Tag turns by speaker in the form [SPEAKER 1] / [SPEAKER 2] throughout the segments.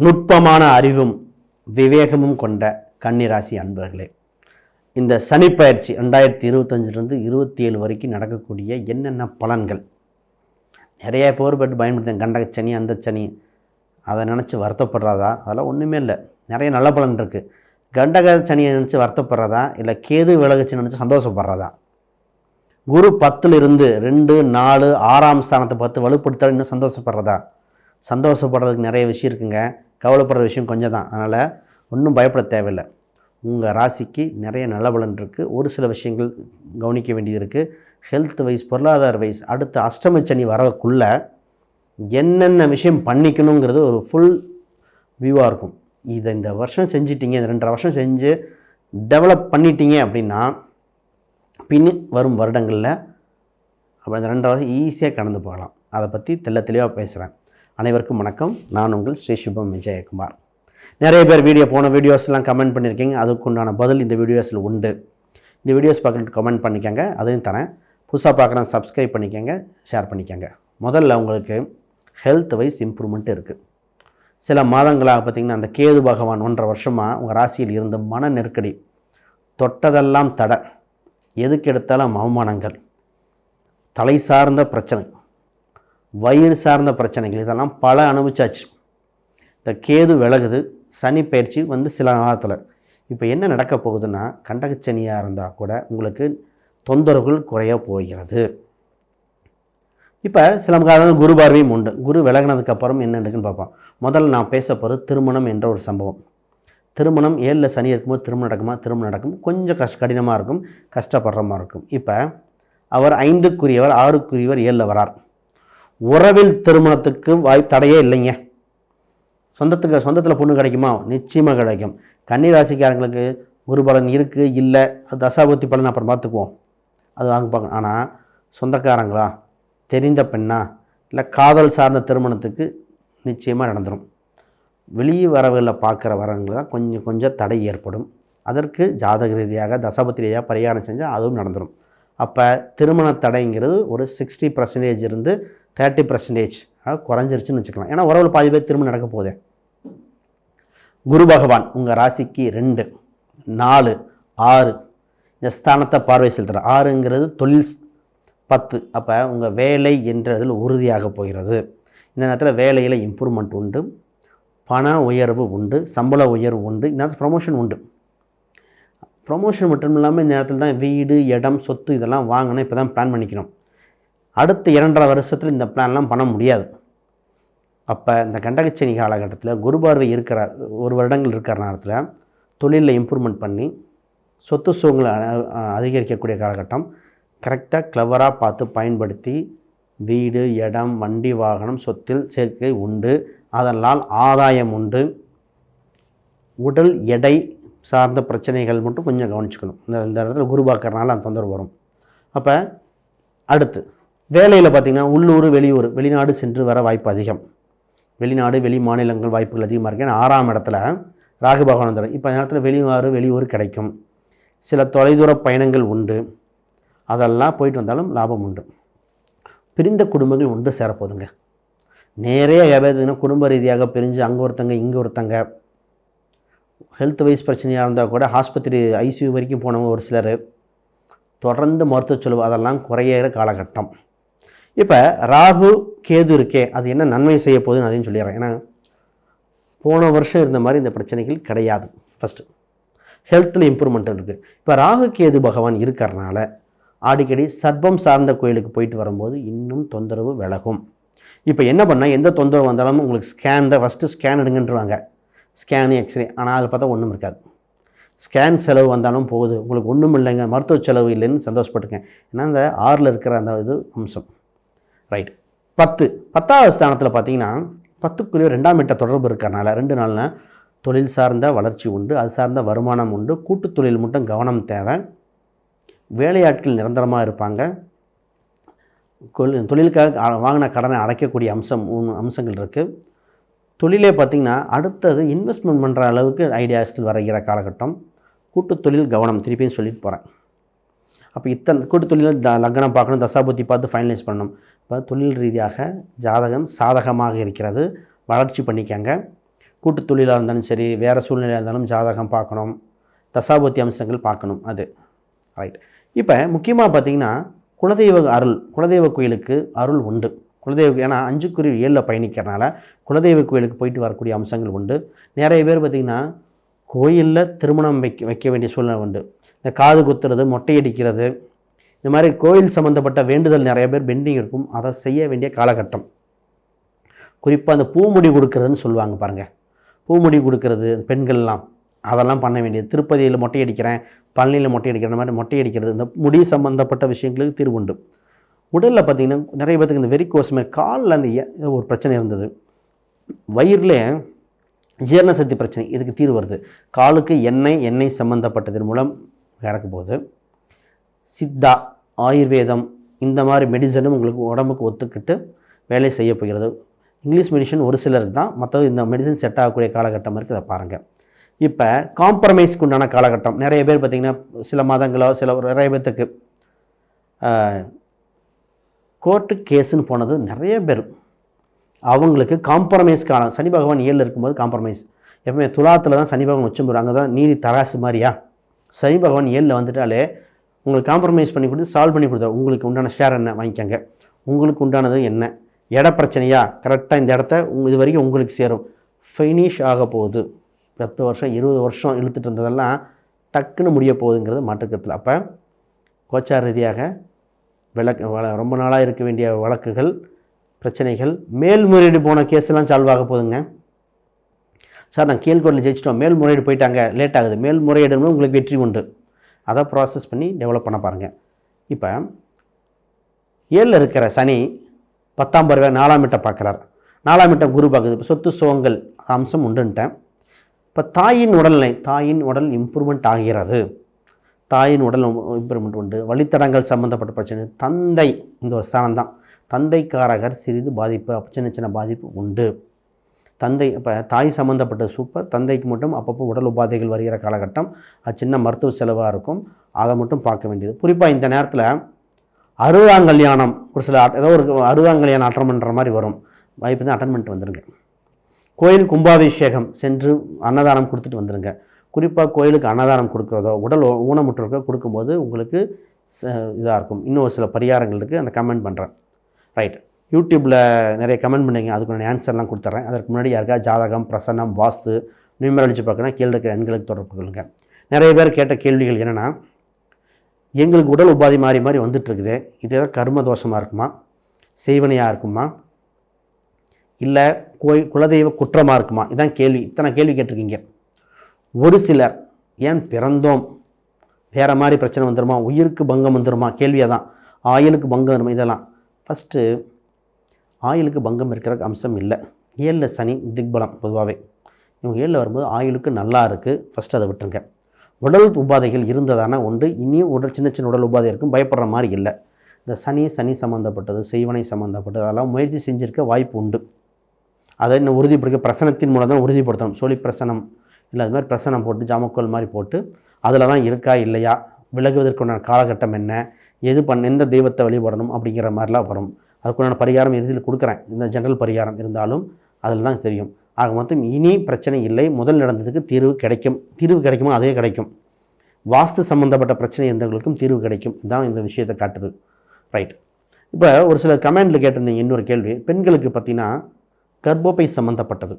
[SPEAKER 1] நுட்பமான அறிவும் விவேகமும் கொண்ட கன்னிராசி அன்பர்களே இந்த சனி பயிற்சி ரெண்டாயிரத்தி இருபத்தஞ்சிலிருந்து இருபத்தி ஏழு வரைக்கும் நடக்கக்கூடிய என்னென்ன பலன்கள்? நிறைய பேர் பட்டு பயன்படுத்தேன் கண்டக சனி அந்த சனி அதை நினச்சி வருத்தப்படுறதா? அதெல்லாம் ஒன்றுமே இல்லை. நிறைய நல்ல பலன் இருக்குது கண்டக சனியை நினச்சி வருத்தப்படுறதா? இல்லை கேது விலகுச்சு நினச்சி சந்தோஷப்படுறதா? குரு பத்துலேருந்து ரெண்டு நாலு ஆறாம் ஸ்தானத்தை பார்த்து வலுப்படுத்த இன்னும் சந்தோஷப்படுறதா? சந்தோஷப்படுறதுக்கு நிறைய விஷயம் இருக்குங்க. கவலைப்படுற விஷயம் கொஞ்சம் தான். அதனால் ஒன்றும் பயப்பட தேவையில்லை. உங்கள் ராசிக்கு நிறைய நல்ல பலன் இருக்குது ஒரு சில விஷயங்கள் கவனிக்க வேண்டியது இருக்குது ஹெல்த் வைஸ் பொருளாதார வைஸ் அடுத்து அஷ்டம சனி வரதுக்குள்ளே என்னென்ன விஷயம் பண்ணிக்கணுங்கிறது ஒரு ஃபுல் வியூவாக இருக்கும். இதை இந்த வருஷம் செஞ்சிட்டிங்க இந்த ரெண்டரை வருஷம் செஞ்சு டெவலப் பண்ணிட்டீங்க அப்படின்னா பின் வரும் வருடங்களில் அப்புறம் இந்த ரெண்டரை வருஷம் ஈஸியாக கடந்து போகலாம். அதை பற்றி தெள்ள தெளிவாக பேசுகிறேன் அனைவருக்கும் வணக்கம். நான் உங்கள் ஸ்ரீ சுபம் விஜயகுமார். நிறைய பேர் வீடியோ போன வீடியோஸ்லாம் கமெண்ட் பண்ணியிருக்கீங்க அதுக்குண்டான பதில் இந்த வீடியோஸில் உண்டு. இந்த வீடியோஸ் பார்க்குறது கமெண்ட் பண்ணிக்கோங்க. அதையும் தரேன். புதுசாக பார்க்குறேன் சப்ஸ்கிரைப் பண்ணிக்கோங்க. ஷேர் பண்ணிக்கோங்க. முதல்ல உங்களுக்கு ஹெல்த் வைஸ் இம்ப்ரூவ்மெண்ட் இருக்குது சில மாதங்களாக பார்த்திங்கன்னா அந்த கேது பகவான் ஒன்றரை வருஷமாக உங்கள் ராசியில் இருந்த மன நெருக்கடி தொட்டதெல்லாம் தடை. எதுக்கு எடுத்தாலும் அவமானங்கள். தலை சார்ந்த பிரச்சனை. வயிறு சார்ந்த பிரச்சனைகள் இதெல்லாம் பல அனுபவிச்சாச்சு. இந்த கேது விலகுது சனி பயிற்சி வந்து சில காலத்தில் இப்போ என்ன நடக்க போகுதுன்னா கண்டகச்சனியாக இருந்தால் கூட உங்களுக்கு தொந்தரவுகள் குறைய போகிறது. இப்போ சில காலத்தில் குரு பார்வையும் உண்டு. குரு விலகினதுக்கப்புறம் என்ன இருக்குன்னு பார்ப்போம். முதல்ல நான் பேச போகிறது திருமணம் என்ற ஒரு சம்பவம். திருமணம் ஏழில் சனி இருக்கும்போது திருமணம் நடக்குமா? திருமணம் நடக்கும். கொஞ்சம் கஷ்ட கடினமாக இருக்கும் கஷ்டப்படுற மாதிரி இருக்கும். இப்போ அவர் ஐந்துக்குரியவர் ஆறுக்குரியவர் ஏழில் வரார். உறவில் திருமணத்துக்கு வாய் தடையே இல்லைங்க. சொந்தத்துக்கு சொந்தத்தில் பொண்ணு கிடைக்குமா? நிச்சயமாக கிடைக்கும். கன்னிராசிக்காரங்களுக்கு குரு பலன் இருக்குது இல்லை அது தசாபுத்தி பலன் அப்புறம் பார்த்துக்குவோம். அது வாங்க பார்க்கணும். ஆனால் சொந்தக்காரங்களா? தெரிந்த பெண்ணா? இல்லை காதல் சார்ந்த திருமணத்துக்கு நிச்சயமாக நடந்துடும் வெளியே வரவுகளில் பார்க்குற வரவங்களுக்கு தான் கொஞ்சம் கொஞ்சம் தடை ஏற்படும். அதற்கு ஜாதக ரீதியாக தசாபத்தி ரீதியாக பரிகாரம் செஞ்சால் அதுவும் நடந்துடும் அப்போ திருமண தடைங்கிறது ஒரு சிக்ஸ்டி பர்சன்டேஜ் இருந்து தேர்ட்டி பர்சன்டேஜ் குறைஞ்சிருச்சுன்னு வச்சுக்கலாம். ஏன்னா உறவில் பாதி பேர் திரும்ப நடக்க போதே குரு பகவான் உங்கள் ராசிக்கு ரெண்டு நாலு ஆறு. இந்த ஸ்தானத்தை பார்வை செலுத்துகிற ஆறுங்கிறது தொழில் பத்து. அப்போ உங்கள் வேலை என்றதில் உறுதியாக போகிறது. இந்த நேரத்தில் வேலையில் இம்ப்ரூவ்மெண்ட் உண்டு. பண உயர்வு உண்டு. சம்பள உயர்வு உண்டு. இந்த நேரத்தில் ப்ரொமோஷன் உண்டு. ப்ரொமோஷன் மட்டும் இல்லாமல் இந்த நேரத்தில் தான் வீடு இடம் சொத்து இதெல்லாம் வாங்கணும். இப்போ தான் பிளான் பண்ணிக்கணும். அடுத்த இரண்டரை வருஷத்தில் இந்த பிளான்லாம் பண்ண முடியாது. அப்போ இந்த கண்டகச்சனி காலகட்டத்தில் குரு பார்வை இருக்கிற ஒரு வருடங்கள் இருக்கிற நேரத்தில் தொழிலில் இம்ப்ரூவ்மெண்ட் பண்ணி சொத்து சுகங்களை அதிகரிக்கக்கூடிய காலகட்டம் கரெக்டாக கிளவராக பார்த்து பயன்படுத்தி வீடு இடம் வண்டி வாகனம் சொத்தில் சேர்க்கை உண்டு. அதனால் ஆதாயம் உண்டு. உடல் எடை சார்ந்த பிரச்சனைகள் மட்டும் கொஞ்சம் கவனிச்சுக்கணும். இந்த இந்த இடத்துல குரு பார்க்கறனால அந்த தொந்தரவு வரும். அப்போ அடுத்து வேலையில் பார்த்திங்கன்னா உள்ளூர் வெளியூர் வெளிநாடு சென்று வர வாய்ப்பு அதிகம். வெளிநாடு வெளி மாநிலங்கள் வாய்ப்புகள் அதிகமாக இருக்குது ஏன்னா ஆறாம் இடத்துல ராகு பகவான் தரும். இப்போ நேரத்தில் வெளிநாடு வெளியூர் கிடைக்கும். சில தொலைதூர பயணங்கள் உண்டு. அதெல்லாம் போயிட்டு வந்தாலும் லாபம் உண்டு. பிரிந்த குடும்பங்கள் ஒன்று சேரப்போகுதுங்க. நிறைய எவ்வளோ குடும்ப ரீதியாக பிரிஞ்சு அங்கே ஒருத்தங்க இங்கே ஒருத்தங்க. ஹெல்த் வைஸ் பிரச்சனையாக இருந்தால் கூட ஆஸ்பத்திரி ஐசியூ வரைக்கும் போனவங்க ஒரு சிலர். தொடர்ந்து மருத்துவ செலவு அதெல்லாம் குறையிற காலகட்டம். இப்போ ராகு கேது இருக்கே அது என்ன நன்மை செய்ய போகுதுன்னு அதையும் சொல்லிடுறேன். ஏன்னா போன வருஷம் இருந்த மாதிரி இந்த பிரச்சனைகள் கிடையாது. ஃபஸ்ட்டு ஹெல்த்தில் இம்ப்ரூவ்மெண்ட் இருக்குது இப்போ ராகு கேது பகவான் இருக்கிறனால அடிக்கடி சர்ப்பம் சார்ந்த கோயிலுக்கு போயிட்டு வரும்போது இன்னும் தொந்தரவு விலகும். இப்போ என்ன பண்ணால் எந்த தொந்தரவு வந்தாலும் உங்களுக்கு ஸ்கேன் தான் ஃபஸ்ட்டு ஸ்கேன் எடுங்கன்றுவாங்க. ஸ்கேனு எக்ஸ்ரே ஆனால் அதில் பார்த்தா ஒன்றும் இருக்காது. ஸ்கேன் செலவு வந்தாலும் போகுது. உங்களுக்கு ஒன்றும் இல்லைங்க. மருத்துவ செலவு இல்லைன்னு சந்தோஷப்பட்டுங்க ஏன்னா அந்த ஆறில் இருக்கிற அந்த இது அம்சம். ரைட் பத்து. பத்தாவது ஸ்தானத்தில் பார்த்தீங்கன்னா பத்துக்குள்ளே ரெண்டாம் மீட்ட தொடர்பு இருக்கிறனால ரெண்டு நாளில் தொழில் சார்ந்த வளர்ச்சி உண்டு அது சார்ந்த வருமானம் உண்டு கூட்டுத் தொழில் மட்டும் கவனம் தேவை. வேலையாட்கள் நிரந்தரமாக இருப்பாங்க. தொழிலுக்காக வாங்கின கடனை அடைக்கக்கூடிய அம்சம் அம்சங்கள் இருக்குது தொழிலே பார்த்திங்கன்னா அடுத்தது இன்வெஸ்ட்மெண்ட் பண்ணுற அளவுக்கு ஐடியாஸில் வரைகிற காலகட்டம். கூட்டுத் தொழில் கவனம் திருப்பியும் சொல்லிட்டு போகிறேன் அப்போ இத்தனை கூட்டு தொழிலில் த லக்னம் பார்க்கணும் தசாபுத்தி பார்த்து ஃபைனலைஸ் பண்ணணும். இப்போ தொழில் ரீதியாக ஜாதகம் சாதகமாக இருக்கிறது. வளர்ச்சி பண்ணிக்கங்க. கூட்டு தொழிலாக இருந்தாலும் சரி வேறு சூழ்நிலையாக இருந்தாலும் ஜாதகம் பார்க்கணும். தசாபுத்தி அம்சங்கள் பார்க்கணும் அது. ரைட் இப்போ முக்கியமாக பார்த்தீங்கன்னா குலதெய்வ அருள் குலதெய்வ கோயிலுக்கு அருள் உண்டு. குலதெய்வ ஏன்னா அஞ்சு குருவி ஏழில் பயணிக்கிறனால குலதெய்வ கோயிலுக்கு போயிட்டு வரக்கூடிய அம்சங்கள் உண்டு. நிறைய பேர் பார்த்திங்கன்னா கோயிலில் திருமணம் வைக்க வைக்க வேண்டிய சூழ்நிலை உண்டு. இந்த காது குத்துறது மொட்டை அடிக்கிறது இந்த மாதிரி கோயில் சம்மந்தப்பட்ட வேண்டுதல் நிறைய பேர் பெண்டிங் இருக்கும். அதை செய்ய வேண்டிய காலகட்டம். குறிப்பாக அந்த பூமுடி கொடுக்கறதுன்னு சொல்லுவாங்க பாருங்கள் பூமுடி கொடுக்கறது பெண்கள்லாம் அதெல்லாம் பண்ண வேண்டியது. திருப்பதியில் மொட்டை அடிக்கிறேன் பழனியில் மொட்டை அடிக்கிற மாதிரி மொட்டை அடிக்கிறது இந்த முடி சம்மந்தப்பட்ட விஷயங்களுக்கு தீர்வு உண்டு. உடலில் பார்த்திங்கன்னா நிறைய பேர்த்துக்கு இந்த வெறிக்கோஸ் மாதிரி காலில் அந்த ஒரு பிரச்சனை இருந்தது. வயிறில் ஜீரணசக்தி பிரச்சனை இதுக்கு தீர்வு வருது. காலுக்கு எண்ணெய் எண்ணெய் சம்மந்தப்பட்டதன் மூலம் இறக்க போகுது சித்தா ஆயுர்வேதம் இந்த மாதிரி மெடிசனும் உங்களுக்கு உடம்புக்கு ஒத்துக்கிட்டு வேலை செய்ய போகிறது. இங்கிலீஷ் மெடிசன் ஒரு சிலருக்கு தான் மற்ற இந்த மெடிசன் செட் ஆகக்கூடிய காலகட்டம் இருக்குது அதை பாருங்கள் இப்போ காம்ப்ரமைஸ்க்கு உண்டான காலகட்டம். நிறைய பேர் பார்த்திங்கன்னா சில மாதங்களோ சில நிறைய பேர்த்துக்கு கோர்ட்டு கேஸுன்னு போனது நிறைய பேர். அவங்களுக்கு காம்ப்ரமைஸ் காலம் சனி பகவான் ஏழில் இருக்கும்போது காம்ப்ரமைஸ் எப்பவுமே துலாத்தில் தான் சனி பகவான் உச்சம் போகிறாங்க அங்கே தான் நீதி தராசு மாதிரியா? சனி பகவான் ஏழில் வந்துட்டாலே உங்களுக்கு காம்ப்ரமைஸ் பண்ணி கொடுத்து சால்வ் பண்ணி கொடுத்தா உங்களுக்கு உண்டான ஷேர் என்ன? வாங்கிக்கோங்க. உங்களுக்கு உண்டானது என்ன? இட பிரச்சனையா? கரெக்டாக இந்த இடத்த உங்க- இது வரைக்கும் உங்களுக்கு சேரும். ஃபினிஷ் ஆக போகுது. பத்து வருஷம் இருபது வருஷம் இழுத்துட்டு இருந்ததெல்லாம் டக்குன்னு முடிய போகுதுங்கிறது மாற்றுக்கத்தில் அப்போ கோச்சார் ரீதியாக விளக்கு வள- ரொம்ப நாளாக இருக்க வேண்டிய வழக்குகள் பிரச்சனைகள். மேல்முறையீடு போன கேஸ்லாம் சால்வ் ஆக போகுதுங்க. சார் நான் கீழ்கோட்டில் ஜெயிச்சிட்டோம். மேல்முறையீடு போயிட்டாங்க. லேட் ஆகுது. மேல்முறையீடுன்னு உங்களுக்கு வெற்றி உண்டு. அதை ப்ராசஸ் பண்ணி டெவலப் பண்ண பாருங்கள் இப்போ ஏழில் இருக்கிற சனி பத்தாம் பருவ நாலாம் இட்ட பார்க்குறார். நாலாம் இட்டம் குரு பார்க்குது. இப்போ சொத்து சுகங்கள் அம்சம் உண்டுன்ட்டேன். இப்போ தாயின் உடல்நிலை தாயின் உடல் இம்ப்ரூவ்மெண்ட் ஆகிறது. தாயின் உடல் இம்ப்ரூவ்மெண்ட் உண்டு. வழித்தடங்கள் சம்மந்தப்பட்ட பிரச்சனை. தந்தை இந்த ஒரு ஸ்தானம் தான் தந்தைக்காரகர் சிறிது பாதிப்பு சின்ன சின்ன பாதிப்பு உண்டு. தந்தை இப்போ தாய் சம்மந்தப்பட்ட சூப்பர் தந்தைக்கு மட்டும் அப்பப்போ உடல் உபாதைகள் வருகிற காலகட்டம். அது சின்ன மருத்துவ செலவாக இருக்கும். அதை மட்டும் பார்க்க வேண்டியது. குறிப்பாக இந்த நேரத்தில் அறுபதாம் கல்யாணம் ஒரு சில ஏதோ ஒரு அறுபதாம் கல்யாணம் அட்டன் பண்ணுற மாதிரி வரும். வாய்ப்பு தான் அட்டன் பண்ணிட்டு வந்துடுங்க கோயில் கும்பாபிஷேகம் சென்று அன்னதானம் கொடுத்துட்டு வந்துடுங்க குறிப்பாக கோயிலுக்கு அன்னதானம் கொடுக்குறதோ உடல் ஊனமுற்றோருக்கோ கொடுக்கும்போது உங்களுக்கு இதாக இருக்கும். இன்னும் ஒரு சில பரிகாரங்கள் இருக்குது அந்த கமெண்ட் பண்ணுறேன் ரைட் யூடியூப்பில் நிறைய கமெண்ட் பண்ணீங்க. அதுக்கு நான் ஆன்சர்லாம் கொடுத்துட்றேன் அதற்கு முன்னாடி யாருக்கா ஜாதகம் பிரசன்னம் வாஸ்து நியூமராலஜி பார்க்கணும் கீழே இருக்கிற எண்களுக்கு தொடர்பு கொள்ளுங்க. நிறைய பேர் கேட்ட கேள்விகள் என்னென்னா எங்களுக்கு உடல் உபாதி மாறி மாதிரி வந்துட்டுருக்குது இது ஏதாவது கர்ம தோஷமாக இருக்குமா? செய்வனையாக இருக்குமா? இல்லை கோய் குலதெய்வ குற்றமாக இருக்குமா? இதான் கேள்வி. இத்தனை கேள்வி கேட்டிருக்கீங்க. ஒரு சிலர் ஏன் பிறந்தோம்? வேறு மாதிரி பிரச்சனை வந்துருமா? உயிருக்கு பங்கம் வந்துருமா? கேள்வியாக தான் ஆயுளுக்கு பங்கம் வருமா? இதெல்லாம். ஃபஸ்ட்டு ஆயுளுக்கு பங்கம் இருக்கிற அம்சம் இல்லை. ஏழில் சனி திக்பலம் பொதுவாகவே. இவங்க ஏழில் வரும்போது ஆயுளுக்கு நல்லா இருக்குது ஃபஸ்ட்டு அதை விட்டுருங்க. உடல் உபாதைகள் இருந்ததானா உண்டு இனியும் உடல் சின்ன சின்ன உடல் உபாதை இருக்கும் பயப்படுற மாதிரி இல்லை. இந்த சனி சனி சம்மந்தப்பட்டது செய்வனை சம்மந்தப்பட்டது அதெல்லாம் முயற்சி செஞ்சுருக்க வாய்ப்பு உண்டு. அதை இன்னும் உறுதிப்படுத்த பிரசனத்தின் மூலம் தான் உறுதிப்படுத்தணும். சோழி பிரசனம் இல்லை அது மாதிரி பிரசனம் போட்டு ஜாமக்கோல் மாதிரி போட்டு அதில் தான் இருக்கா இல்லையா? விலகுவதற்குண்டான காலகட்டம் என்ன? எது பண்ண எந்த தெய்வத்தை வழிபடணும் அப்படிங்கிற மாதிரிலாம் வரும். அதுக்குண்டான பரிகாரம் இறுதியில் கொடுக்குறேன்? இந்த ஜென்ரல் பரிகாரம் இருந்தாலும் அதில் தான் தெரியும். ஆக மொத்தம் இனி பிரச்சனை இல்லை. முதல் நடந்ததுக்கு தீர்வு கிடைக்கும். தீர்வு கிடைக்குமா? அதே கிடைக்கும். வாஸ்து சம்மந்தப்பட்ட பிரச்சனை இருந்தவங்களுக்கும் தீர்வு கிடைக்கும். இதுதான் இந்த விஷயத்தை காட்டுது. ரைட் இப்போ ஒரு சில கமெண்டில் கேட்டிருந்தீங்க இன்னொரு கேள்வி. பெண்களுக்கு பார்த்தீங்கன்னா கர்ப்பப்பை சம்மந்தப்பட்டது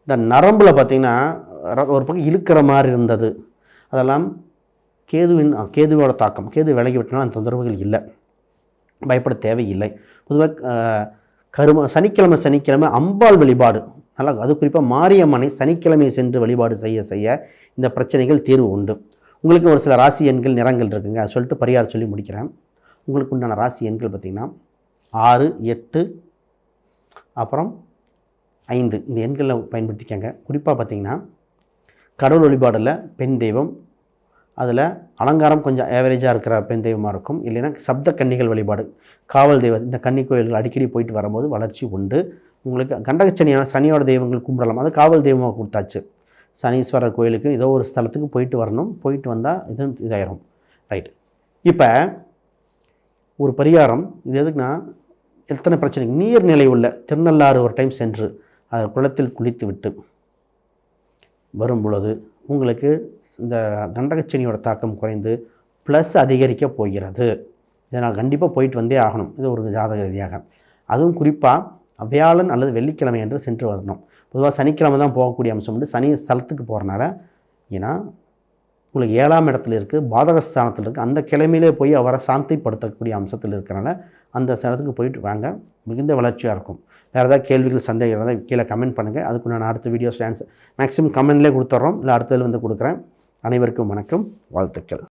[SPEAKER 1] இந்த நரம்பில் பார்த்தீங்கன்னா ர- ஒரு பக்கம் இழுக்கிற மாதிரி இருந்தது. அதெல்லாம் கேதுவின் கேதுவோட தாக்கம் கேது விலகி விட்டனால அந்த தொந்தரவுகள் இல்லை. பயப்பட தேவையில்லை. பொதுவாக கரும சனிக்கிழமை சனிக்கிழமை அம்பாள் வழிபாடு. நல்லா அது குறிப்பாக மாரியம்மனை சனிக்கிழமை சென்று வழிபாடு செய்ய செய்ய இந்த பிரச்சனைகள் தீர்வு உண்டு. உங்களுக்கு ஒரு சில ராசி எண்கள் நிறங்கள் இருக்குங்க. சொல்லிட்டு பரிகாரம் சொல்லி முடிக்கிறேன். உங்களுக்கு உண்டான ராசி எண்கள் பார்த்திங்கன்னா ஆறு எட்டு அப்புறம் ஐந்து. இந்த எண்களை பயன்படுத்திக்கங்க. குறிப்பாக பார்த்தீங்கன்னா கடவுள் வழிபாடில் பெண் தெய்வம் அதில் அலங்காரம் கொஞ்சம் ஏவரேஜாக இருக்கிற பெண் தெய்வமாக இருக்கும். இல்லைன்னா சப்த கன்னிகள் வழிபாடு காவல் தெய்வம் இந்த கன்னி கோயில்கள் அடிக்கடி போயிட்டு வரும்போது வளர்ச்சி உண்டு. உங்களுக்கு கண்டகச்சனியான சனியோட தெய்வங்கள் கும்பிடலாம். அது காவல் தெய்வமாக கொடுத்தாச்சு. சனீஸ்வரர் கோயிலுக்கு ஏதோ ஒரு ஸ்தலத்துக்கு போயிட்டு வரணும். போயிட்டு வந்தால் இது இதாயிரும். ரைட் இப்போ ஒரு பரிகாரம் இது எதுக்குன்னா எத்தனை பிரச்சனை? நீர்நிலை உள்ள திருநள்ளாறு ஒரு டைம் சென்று அதை குளத்தில் குளித்து விட்டு வரும் பொழுது உங்களுக்கு இந்த கண்டகச்சனியோட தாக்கம் குறைந்து ப்ளஸ் அதிகரிக்க போகிறது. இதனால் கண்டிப்பாக போயிட்டு வந்தே ஆகணும். இது ஒரு ஜாதக ரீதியாக. அதுவும் குறிப்பாக வியாழன் அல்லது வெள்ளிக்கிழமை என்று சென்று வரணும். பொதுவாக சனிக்கிழமை தான் போகக்கூடிய அம்சம் உண்டு. சனி ஸ்தலத்துக்கு போகிறனால ஏன்னா உங்களுக்கு ஏழாம் இடத்துல இருக்குது பாதகஸ்தானத்தில் இருக்குது அந்த கிழமையிலே போய் அவரை சாந்திப்படுத்தக்கூடிய அம்சத்தில் இருக்கிறனால அந்த ஸ்தலத்துக்கு போயிட்டு வாங்க. மிகுந்த வளர்ச்சியாக இருக்கும். வேறு ஏதாவது கேள்விகள் சந்தேகம் இருந்தால் கீழே கமெண்ட் பண்ணுங்கள் அதுக்கு நான் அடுத்த வீடியோஸ் ஆன்சர் மேக்ஸிமம் கமெண்ட்லேயே கொடுத்துட்றோம் இல்லை அடுத்ததில் வந்து கொடுக்குறேன். அனைவருக்கும் வணக்கம். வாழ்த்துக்கள்.